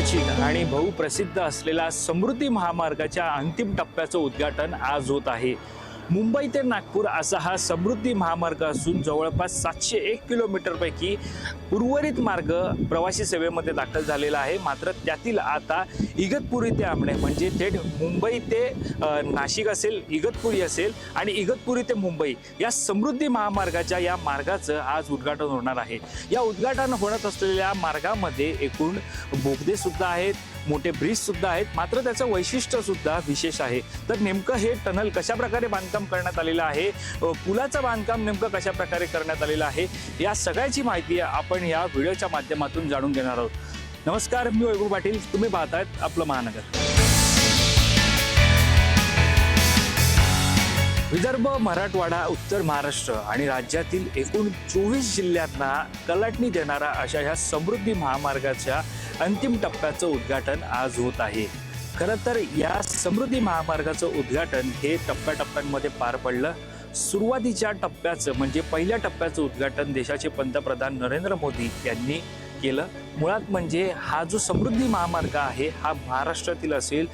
महाराष्ट्रातील आणि बहुप्रसिद्ध असलेला समृद्धी महामार्गाच्या अंतिम टप्प्याचं उद्घाटन आज होत आहे. मुंबई ते नागपूर असा हा समृद्धी महामार्ग असून जवळपास सातशे एक किलोमीटरपैकी उर्वरित मार्ग प्रवासी सेवेमध्ये दाखल झालेला आहे. मात्र त्यातील आता इगतपुरी ते आमणे म्हणजे थेट मुंबई ते नाशिक असेल इगतपुरी असेल आणि इगतपुरी ते मुंबई या समृद्धी महामार्गाच्या या मार्गाचं आज उद्घाटन होणार आहे. या उद्घाटन होत असलेल्या मार्गामध्ये एकूण बोगदे सुद्धा आहेत. मोठे ब्रिज सुद्धा आहेत मात्र त्याचं वैशिष्ट्य सुद्धा विशेष आहे. तर नेमकं हे टनल कशा प्रकारे बांधकाम करण्यात आलेलं आहे? पुलाचं बांधकाम नेमकं कशा प्रकारे करण्यात आलेलं आहे? या सगळ्याची माहिती आपण या व्हिडिओच्या माध्यमातून जाणून घेणार आहोत. नमस्कार मी वैभव पाटील. तुम्ही पाहतायत आपलं महानगर. विदर्भ मराठवाडा उत्तर महाराष्ट्र आणि राज्यातील एकूण चोवीस जिल्ह्यांना कलाटणी देणारा अशा ह्या समृद्धी महामार्गाच्या अंतिम टप्प्याचं उद्घाटन आज होत आहे. खरं तर या समृद्धी महामार्गाचं उद्घाटन हे टप्प्याटप्प्यांमध्ये पार पडलं. सुरुवातीच्या टप्प्याचं म्हणजे पहिल्या टप्प्याचं उद्घाटन देशाचे पंतप्रधान नरेंद्र मोदी यांनी केलं. मुळात म्हणजे हा जो समृद्धी महामार्ग आहे हा महाराष्ट्रातील असेल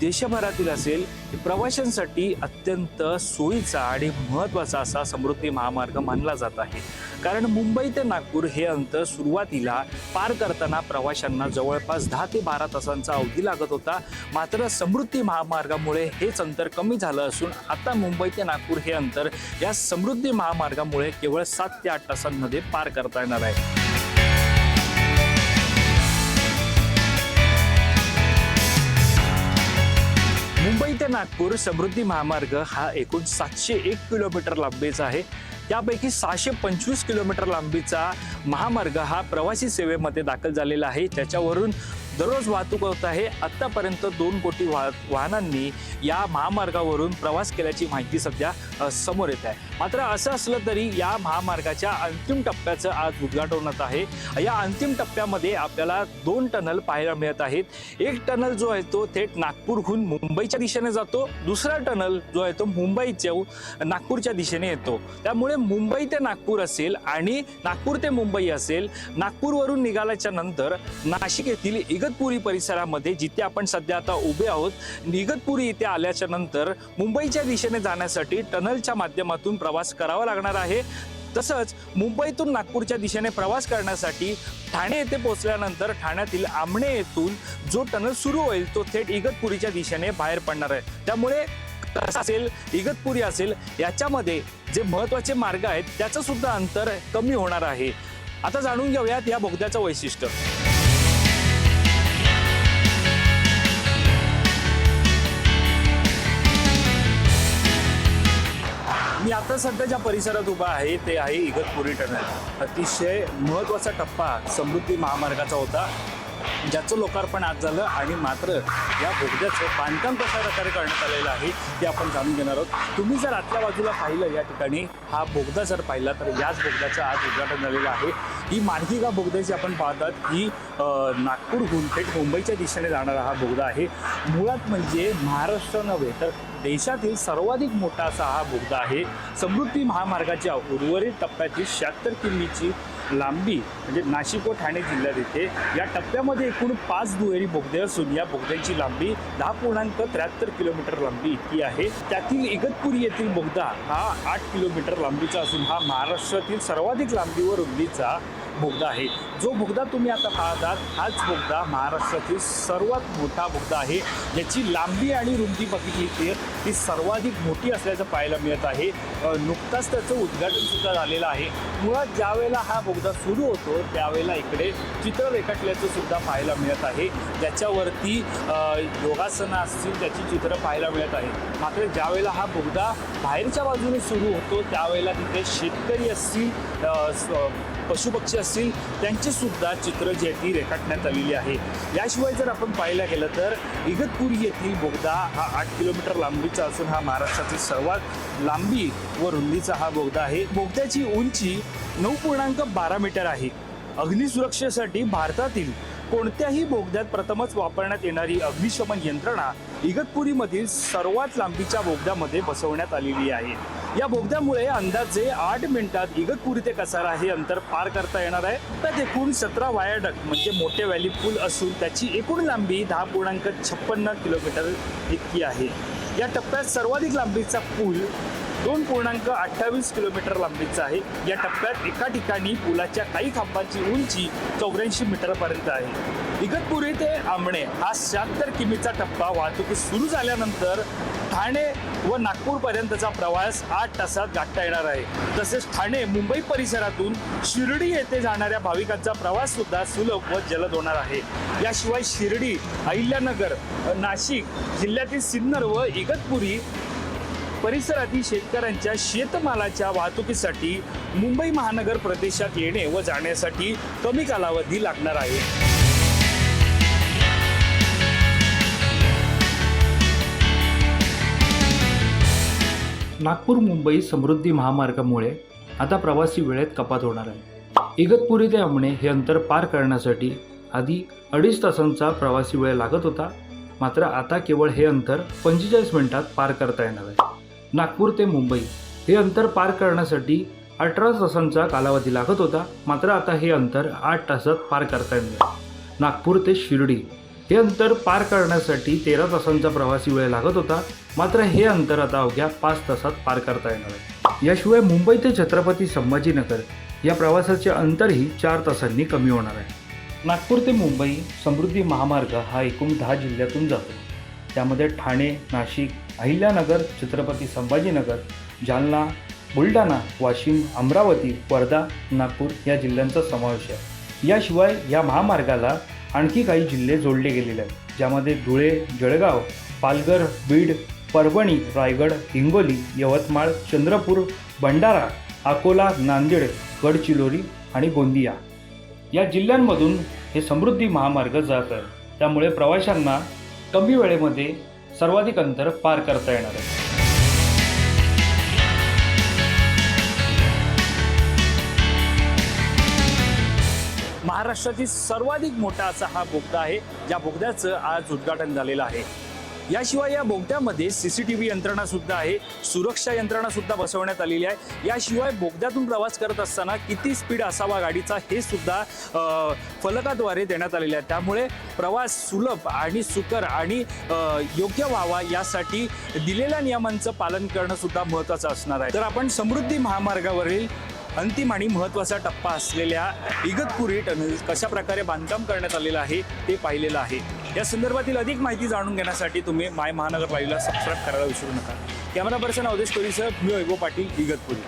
देशभरातील असेल प्रवाशांसाठी अत्यंत सोयीचा आणि महत्त्वाचा असा समृद्धी महामार्ग मानला जात आहे. कारण मुंबई ते नागपूर हे अंतर सुरुवातीला पार करताना प्रवाशांना जवळपास दहा ते बारा तासांचा अवधी लागत होता. मात्र समृद्धी महामार्गामुळे हेच अंतर कमी झालं असून आता मुंबई ते नागपूर हे अंतर या समृद्धी महामार्गामुळे केवळ सात ते आठ तासांमध्ये पार करता येणार आहे. मुंबई ते नागपूर समृद्धी महामार्ग हा एकूण सातशे एक किलोमीटर लांबीचा आहे. त्यापैकी सहाशे पंचवीस किलोमीटर लांबीचा महामार्ग हा प्रवासी सेवेमध्ये दाखल झालेला आहे. त्याच्यावरून दररोज वाहतूक होत आहे. आत्तापर्यंत दोन कोटी वाह वाहनांनी या महामार्गावरून प्रवास केल्याची माहिती सध्या समोर येत आहे. मात्र असं असलं तरी या महामार्गाच्या अंतिम टप्प्याचं आज उद्घाटन होत आहे. या अंतिम टप्प्यामध्ये आपल्याला दोन टनल पाहायला मिळत आहेत. एक टनल जो आहे तो थेट नागपूरहून मुंबईच्या दिशेने जातो. दुसरा टनल जो आहे तो मुंबईच्या नागपूरच्या दिशेने येतो. त्यामुळे मुंबई ते नागपूर असेल आणि नागपूर ते मुंबई असेल नागपूरवरून निघाल्याच्या नंतर नाशिक येथील निगतपुरी परिसरामध्ये जिथे आपण सध्या आता उभे आहोत निगतपुरी इथे आल्याच्यानंतर मुंबईच्या दिशेने जाण्यासाठी टनलच्या माध्यमातून प्रवास करावा लागणार आहे. तसंच मुंबईतून नागपूरच्या दिशेने प्रवास करण्यासाठी ठाणे येथे पोहोचल्यानंतर ठाण्यातील आमणे येथून जो टनल सुरू होईल तो थेट इगतपुरीच्या दिशेने बाहेर पडणार आहे. त्यामुळे असेल इगतपुरी असेल याच्यामध्ये जे महत्त्वाचे मार्ग आहेत त्याचं सुद्धा अंतर कमी होणार आहे. आता जाणून घेऊयात या बोगद्याचं वैशिष्ट्य. सध्या ज्या परिसरात उभा आहे ते आहे इगतपुरी टनल. अतिशय महत्त्वाचा टप्पा समृद्धी महामार्गाचा होता. ज्याचं लोकार्पण आज झालं आणि मात्र या बोगद्याचं बांधकाम कशा प्रकारे करण्यात आलेलं आहे ते आपण जाणून घेणार आहोत. तुम्ही जर आतल्या बाजूला पाहिलं या ठिकाणी हा बोगदा जर पाहिला तर याच बोगद्याचं आज उद्घाटन झालेलं आहे. ही मार्गिका बोगद्याची आपण पाहतात ही नागपूरहून थेट मुंबईच्या दिशेने जाणारा हा बोगदा आहे. मुळात म्हणजे महाराष्ट्र नव्हे तर देशातील सर्वाधिक मोठा असा हा बोगदा आहे. समृद्धी महामार्गाच्या उर्वरित टप्प्याची शहात्तर किमीची लांबी म्हणजे नाशिक व ठाणे जिल्ह्यात येते या टप्प्यामध्ये एकूण पाच दुहेरी बोगदे असून या बोगद्यांची लांबी दहा पूर्णांक त्र्याहत्तर किलोमीटर लांबी इतकी आहे. त्यातील इगतपुरी येथील बोगदा हा आठ किलोमीटर लांबीचा असून हा महाराष्ट्रातील सर्वाधिक लांबी व रुंदीचा बोगदा आहे. जो बोगदा तुम्ही आता पाहतात हाच बोगदा महाराष्ट्रातील सर्वात मोठा बोगदा आहे. याची लांबी आणि रुंदी बघितली तर ती सर्वाधिक मोठी असल्याचं पाहायला मिळत आहे. नुकताच त्याचं उद्घाटनसुद्धा झालेलं आहे. मुळात ज्यावेळेला हा बोगदा सुरू होतो त्यावेळेला इकडे चित्र रेखाटल्याचं सुद्धा पाहायला मिळत आहे. ज्याच्यावरती योगासनं असतील त्याची चित्र पाहायला मिळत आहे. मात्र ज्यावेळेला हा बोगदा बाहेरच्या बाजूने सुरू होतो त्यावेळेला तिथे शेतकरी असतील स- पशुपक्षी असतील त्यांची सुद्धा चित्र जी आहे ती रेखाटण्यात आलेली आहे. याशिवाय जर आपण पाहायला गेलं तर इगतपुरी येथील बोगदा हा आठ किलोमीटर लांबीचा असून हा महाराष्ट्रातील सर्वात लांबी व रुंदीचा हा बोगदा आहे. बोगद्याची उंची नऊ पूर्णांक बारा मीटर आहे. अग्निसुरक्षेसाठी भारतातील कोणत्याही बोगद्यात प्रथमच वापरण्यात येणारी अग्निशमन यंत्रणा इगतपुरीमधील सर्वात लांबीच्या बोगद्यामध्ये बसवण्यात आलेली आहे. या बोगद्यामुळे अंदाजे आठ मिनिटात इगतपुरी ते कसारा हे अंतर पार करता येणार आहे. तर एकूण सतरा वायाडक म्हणजे मोठे व्हॅली पूल असून त्याची एकूण लांबी दहा पूर्णांक छप्पन्न किलोमीटर इतकी आहे. या टप्प्यात सर्वाधिक लांबीचा पूल दोन पूर्णांक अठ्ठावीस किलोमीटर लांबीचा आहे. या टप्प्यात एका ठिकाणी पुलाच्या काही खांबांची उंची चौऱ्याऐंशी मीटरपर्यंत आहे. इगतपुरी ते आमणे हा शहात्तर किमीचा टप्पा वाहतुकी सुरू झाल्यानंतर ठाणे व नागपूरपर्यंतचा प्रवास आठ तासात गाठता येणार आहे. तसेच ठाणे मुंबई परिसरातून शिर्डी येथे जाणाऱ्या भाविकांचा प्रवास सुद्धा सुलभ व जलद होणार आहे. याशिवाय शिर्डी अहिल्यानगर नाशिक जिल्ह्यातील सिन्नर व इगतपुरी परिसरातील शेतकऱ्यांच्या शेतमालाच्या वाहतुकीसाठी मुंबई महानगर प्रदेशात येणे व जाण्यासाठी कमी कालावधी लागणार आहे. नागपूर मुंबई समृद्धी महामार्गामुळे आता प्रवासी वेळेत कपात होणार आहे. इगतपुरी ते अमणे हे अंतर पार करण्यासाठी आधी अडीच तासांचा प्रवासी वेळ लागत होता मात्र आता केवळ हे अंतर पंचेचाळीस मिनिटात पार करता येणार आहे. नागपूर ते मुंबई. हे अंतर पार करण्यासाठी अठरा तासांचा कालावधी लागत होता. मात्र आता हे अंतर आठ तासात पार करता येणार नागपूर ते शिर्डी. हे अंतर पार करण्यासाठी तेरा तासांचा प्रवासी वेळ लागत होता. मात्र हे अंतर आता अवघ्या पाच तासात पार करता येणार आहे. याशिवाय मुंबई ते छत्रपती संभाजीनगर या प्रवासाचे अंतरही चार तासांनी कमी होणार आहे. नागपूर ते मुंबई समृद्धी महामार्ग हा एकूण दहा जिल्ह्यातून जातो. त्यामध्ये ठाणे नाशिक अहिल्यानगर छत्रपती संभाजीनगर जालना बुलढाणा वाशिम अमरावती वर्धा नागपूर या जिल्ह्यांचा समावेश आहे. याशिवाय या महामार्गाला आणखी काही जिल्हे जोडले गेलेले आहेत ज्यामध्ये धुळे जळगाव पालघर बीड परभणी रायगड हिंगोली यवतमाळ चंद्रपूर भंडारा अकोला नांदेड गडचिरोली आणि गोंदिया. या जिल्ह्यांमधून हे समृद्धी महामार्ग जात आहे त्यामुळे प्रवाशांना कमी वेळेमध्ये सर्वाधिक अंतर पार करता येणार आहे. महाराष्ट्रातील सर्वाधिक मोठा असा हा बोगदा आहे ज्या बोगद्याचं आज उद्घाटन झालेलं आहे. याशिवाय या बोगद्यामध्ये सी सी टी यंत्रणा सुद्धा आहे. सुरक्षा यंत्रणा सुद्धा बसवण्यात आलेली आहे. याशिवाय बोगद्यातून प्रवास करत असताना किती स्पीड असावा गाडीचा हे सुद्धा फलकाद्वारे देण्यात आलेले आहे. त्यामुळे प्रवास सुलभ आणि सुकर आणि योग्य व्हावा यासाठी दिलेल्या नियमांचं पालन करणं सुद्धा महत्त्वाचं असणार आहे. तर आपण समृद्धी महामार्गावरील अंतिम आणि महत्त्वाचा टप्पा असलेल्या इगतपुरी टनल कशा प्रकारे बांधकाम करण्यात आलेलं आहे ते पाहिलेलं आहे. या संदर्भातील अधिक माहिती जाणून घेण्यासाठी तुम्ही माय महानगर लाईव्हला सबस्क्राईब करायला विसरू नका. कॅमेरा पर्सन अवधेश सर मी वैभव पाटील इगतपुरी.